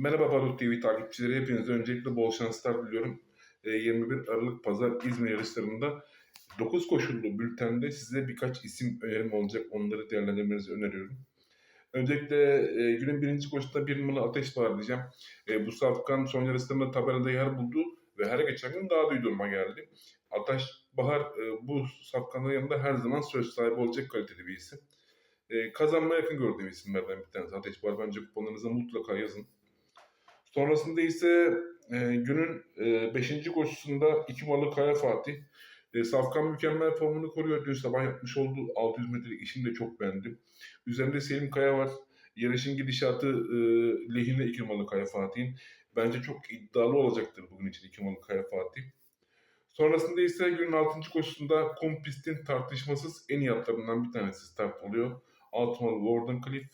Merhaba Barut TV takipçileri. Hepinize öncelikle bol şanslar diliyorum. Ee, 21 Aralık Pazar İzmir yarışlarında 9 koşullu bültende size birkaç isim önerim olacak. Onları değerlendirmenizi öneriyorum. Öncelikle e, günün birinci koşusunda bir numaralı ateş var diyeceğim. E, bu safkan son yarışlarında tabelada yer buldu ve her geçen gün daha da duruma geldi. Ataş Bahar e, bu safkanların yanında her zaman söz sahibi olacak kaliteli bir isim. E, kazanmaya yakın gördüğüm isimlerden bir tanesi. Ateş Bahar bence kuponlarınıza mutlaka yazın. Sonrasında ise e, günün 5. koşusunda iki malı Kaya Fatih. E, Safkan mükemmel formunu koruyor. Dün sabah yapmış olduğu 600 metrelik işini de çok beğendim. Üzerinde Selim Kaya var. Yarışın gidişatı e, lehine iki malı Kaya Fatih'in. Bence çok iddialı olacaktır bugün için iki malı Kaya Fatih. Sonrasında ise günün 6. koşusunda kum pistin tartışmasız en iyi atlarından bir tanesi start oluyor. Altmalı Warden Cliff.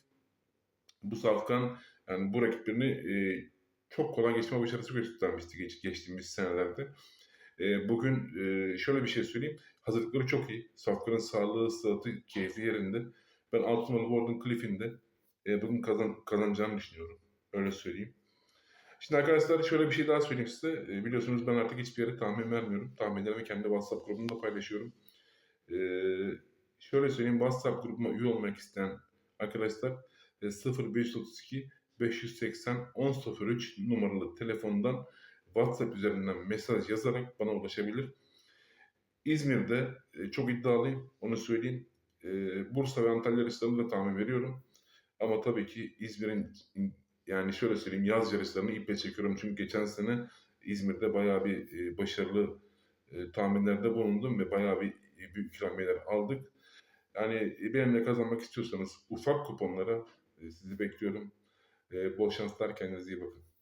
Bu safkan yani bu rakiplerini e, çok kolay geçme başarısı göstermişti geç, geçtiğimiz senelerde. E, bugün e, şöyle bir şey söyleyeyim. Hazırlıkları çok iyi. Safkan'ın sağlığı, sıhhati, keyfi yerinde. Ben Altınmalı Warden Cliff'in de e, bugün kazan, kazanacağını düşünüyorum. Öyle söyleyeyim. Şimdi arkadaşlar şöyle bir şey daha söyleyeyim size. E, biliyorsunuz ben artık hiçbir yere tahmin vermiyorum. Tahminlerimi kendi WhatsApp grubumda paylaşıyorum. E, şöyle söyleyeyim WhatsApp grubuma üye olmak isteyen arkadaşlar e, 0532 580 1003 numaralı telefondan WhatsApp üzerinden mesaj yazarak bana ulaşabilir. İzmir'de e, çok iddialıyım, onu söyleyeyim. E, Bursa ve Antalya yarışlarını da tahmin veriyorum. Ama tabii ki İzmir'in yani şöyle söyleyeyim yaz yarışlarını iple çekiyorum. Çünkü geçen sene İzmir'de bayağı bir e, başarılı e, tahminlerde bulundum ve bayağı bir e, büyük ikramiyeler aldık. Yani e, benimle kazanmak istiyorsanız ufak kuponlara e, sizi bekliyorum. E, bol şanslar kendinize iyi bakın.